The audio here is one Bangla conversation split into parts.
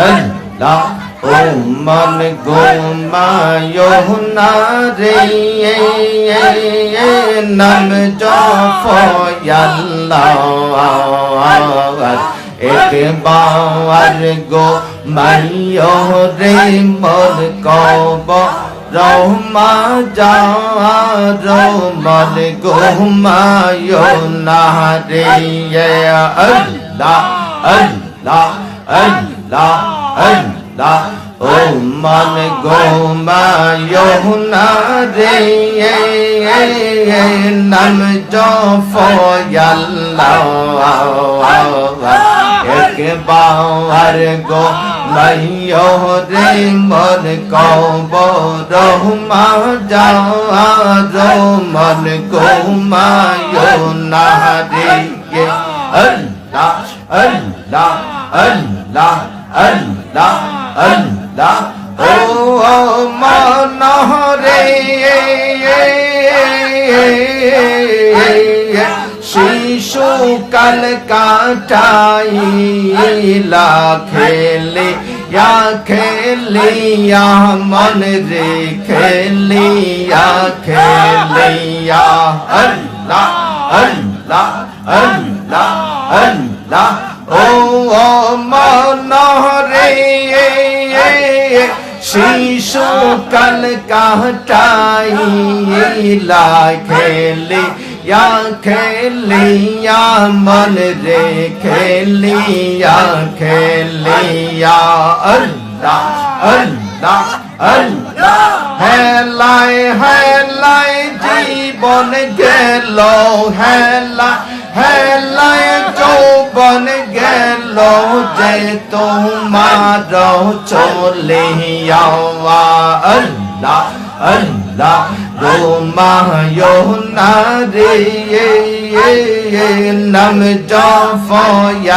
আল্লাহ ও মন গোমায়ো না রে নাম জফয়াল্লাহ একবার গো মাইয়ো রে মোর কব রহমা যা রহমান গোমায়ো না রে আল্লাহ আল্লাহ আল্লাহ আল্লাহ, ও মন গোমায়ো না রে নাম জফয়াল্লাহ একবার গো মাইয়ো রে, মন কব রহমা যা রহমান গোমায়ো না রে আল্লাহ আল্লাহ আল্লাহ। আল্লাহ আল্লাহ, ও মনহরে, শিশু কাল কাটাইলা, খেলে ইয়া খেলিয়া মন রে খেলিয়া খেলিয়া আল্লাহ আল্লাহ আল্লাহ আল্লাহ ও মনহরে শিশু কাল কাটাইলা খেলে ইয়া খেলিয়া মন রে খেলিয়া খেলিয়া আল্লাহ আল্লাহ আল্লাহ হেলাই হেলাই জীবন গেল হেলা হেলাই যৌবন গেল যে তোমার চলে যাওয়া আল্লাহ আল্লাহ রোমায়ো না রে নাম জফয়াল্লাহ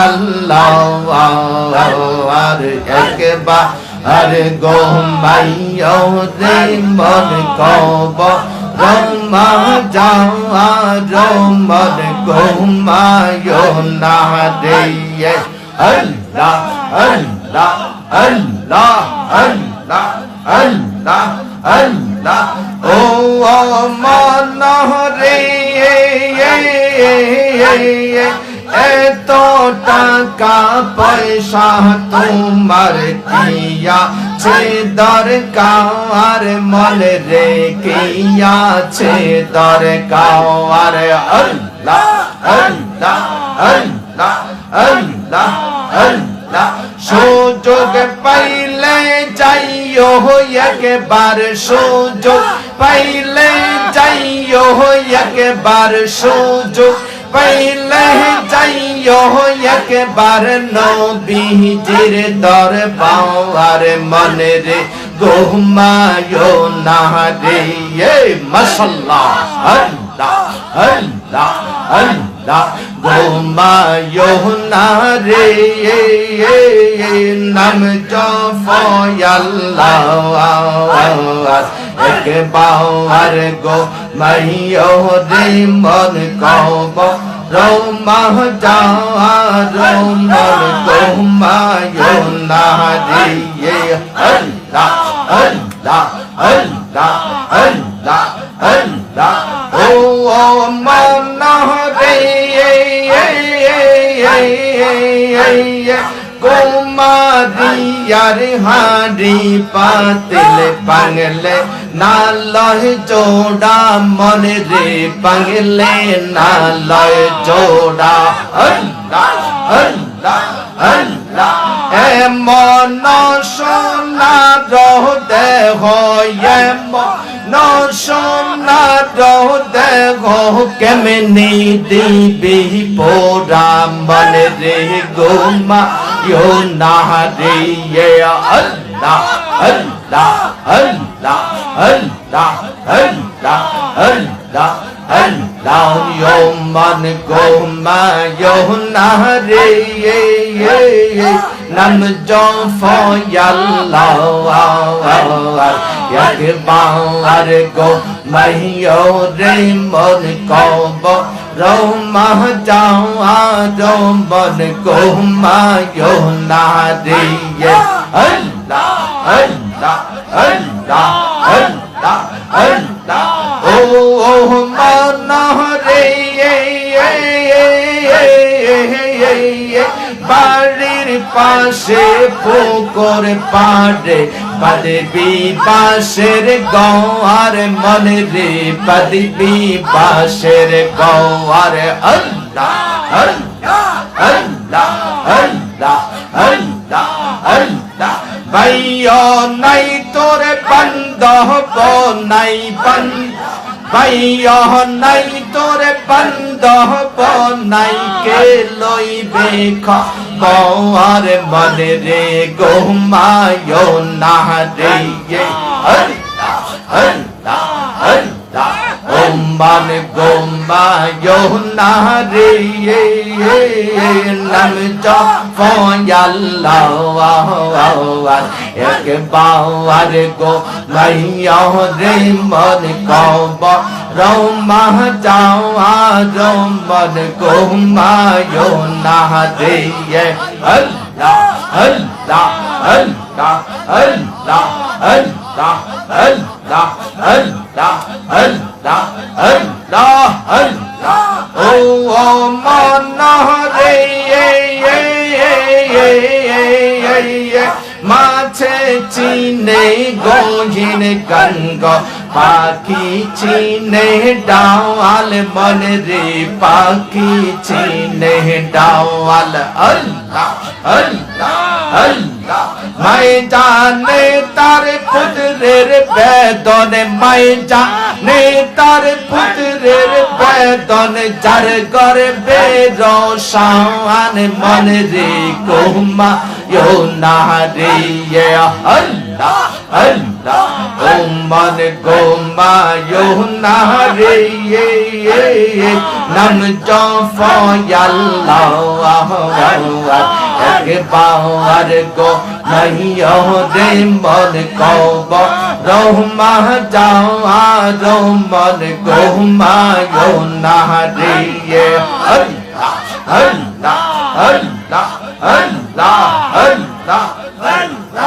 একবার আর গোমাইয়ো রে, মন কব রমা যাওয়া রমন গোমায়ো না রে আল্লাহ আল্লাহ আল্লাহ আল্লাহ আল্লাহ আল্লাহ ও মন রে এত টাকা পয়সা তোমার কিয়া ছে দরকার মন রে কিয়া ছে দরকার আল্লাহ আল্লাহ আল্লাহ আল্লাহ সুযোগ পাইলে যাইও একবার, সুযোগ পাইলে যাইও একবার, সুযোগ পাইলে যাইও একবার। নবীজির দরবার মনে রে গোমায়ো না রে মশাল্লাহ, আল্লাহ আল্লাহ আল্লাহ। গোমায়ো না রে নাম জফয়াল্লাহ একবার গো মাইয়ো রে মন কব রোমা যা রোমন গোমায়ো না রে আল্লাহ আল্লাহ আল্লাহ আল্লাহ আল্লাহ ও মন রে কুমারিয়ার হাড়ি পাতিল পাগলে নালয় জোড়া মন রে পাগলে নালয় জোড়া আল্লাহ আল্লাহ আল্লাহ এ মন সোনা রহ দেহ এ সোনা রহ দেহ কেমনি দিবি পোড়া মন রে গোমা ইয়ো না রে আল্লাহ আল্লাহ আল্লাহ আল্লাহ আল্লাহ আল্লাহ আল্লাহ ইয়ো মন গোমা ইয়ো না রে নাম জফয়াল্লাহ একবার গো মাইয়ো রে মন কব রৌমা যাও আরম বন গোমায়ো না রে আল্লাহ আল্লাহ আল্লাহ আল্লাহ আল্লাহ ও ও মানা রে বাড়ির পাশে পুকুর পাড়ে পদবি পাশের গৌয়ার মন রে পদবি পাশের গৌয়ার আল্লাহ আল্লাহ আল্লাহ আল্লাহ আল্লাহ। আল্লাহ ভাইয়া নাই, তোর বন্ধ নাই বন্ধ ভাই নাই তোরে বন্ধ নাই কে লইবে খবর? মনে রে গোমায়ো না রে হন্তা হন্তা হন্তা ও মন গোম রে নাম জপয়াল্লাহ এক বাওয়ার গো মাইয়া রে মন কব রৌমা যাওয়া রমন গোমায়ো না রে আল্লাহ আল্লাহ আল্লাহ মাছে চিনে গিনে গঙ্গ পাখি চিনে ডাওয়াল মন রে পাখি চিনে ডাওয়াল আল্লাহ আল্লাহ আল্লাহ মাই জানে তার পুত্রের বেদনে মাই জানে নেতার পুত্রের বেদন যার করে বেরসান মনে রে কোমা ইউ না রে আল্লাহ আল্লাহ ও মন গোমা ইউ না রে নাম জফ আল্লাহ আহ বাওয়ার গো নাইয় রে মন কব। রহমা যাওয়া রহমন গোমায়ো না রে আল্লাহ আল্লাহ আল্লাহ আল্লাহ আল্লাহ আল্লাহ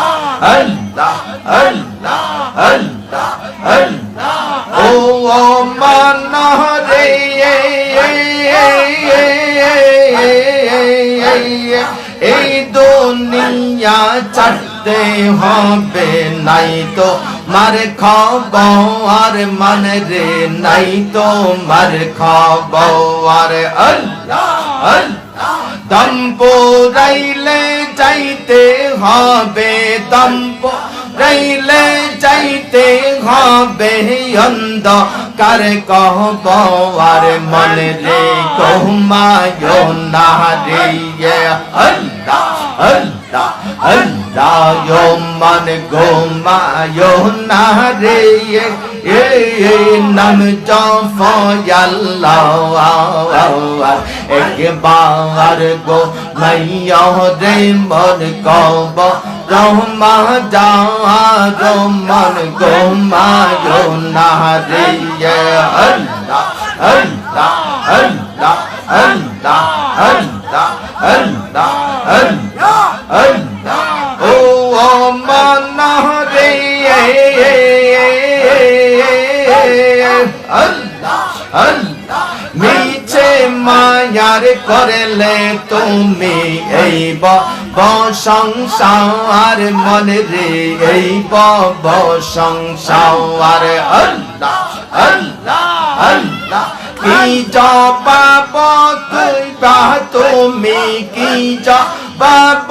আল্লাহ আল্লাহ আল্লাহ। আল্লাহ ও ও মানা দুনিয়া চাটতে হবে, নাই তো মার খবর, মান রে নাই তো মার খবর। আল্লাহ আল্লাহ। দম্পো রাইলে যাইতে হবে দম্পো রাইলে যাইতে হবে অন্ধ কার কহব আর মন রে কহমায়ো না রে আল্লাহ আল্লাহ। লা লায়মান গোমায়না রে এ এ নাম জফয়াল্লাহ একবার গো মাইয়া রে মন কব রহমা যা গো মন গোমায়না রে আল্লাহ আল্লাহ আল্লাহ আল্লাহ আল্লাহ আল্লাহ আল্লাহ আল্লাহ ও ও মানা রে আল্লাহ আল্লাহ মিছে মায়ার করলে তুমি এই সংসার মন রে এই সংসার আল্লাহ আল্লাহ আল্লাহ কি জবাব তুই বা তুমি কি জবাব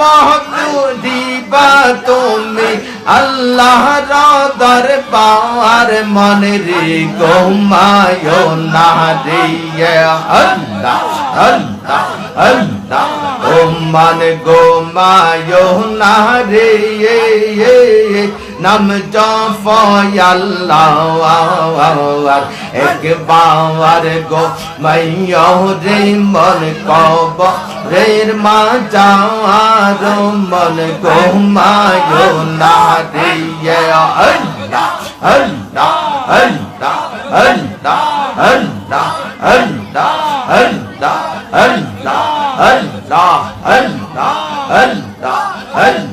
দিবা তুমি আল্লাহ দরবার মন রে গোমায়ো না রে আল্লাহ আল্লাহ আল্লাহ ও মন গোমায়ো না রে নাম জফয়াল্লাহ এক বাবার গো মাইয়া রে মন কব রের মা যাওয়ার মন গো মায়ো না রে আল্লাহ আল্লাহ আল্লাহ আল্লাহ আল্লাহ আল্লাহ আল্লাহ আল্লাহ আল্লাহ আল্লাহ আল্লাহ আল্লাহ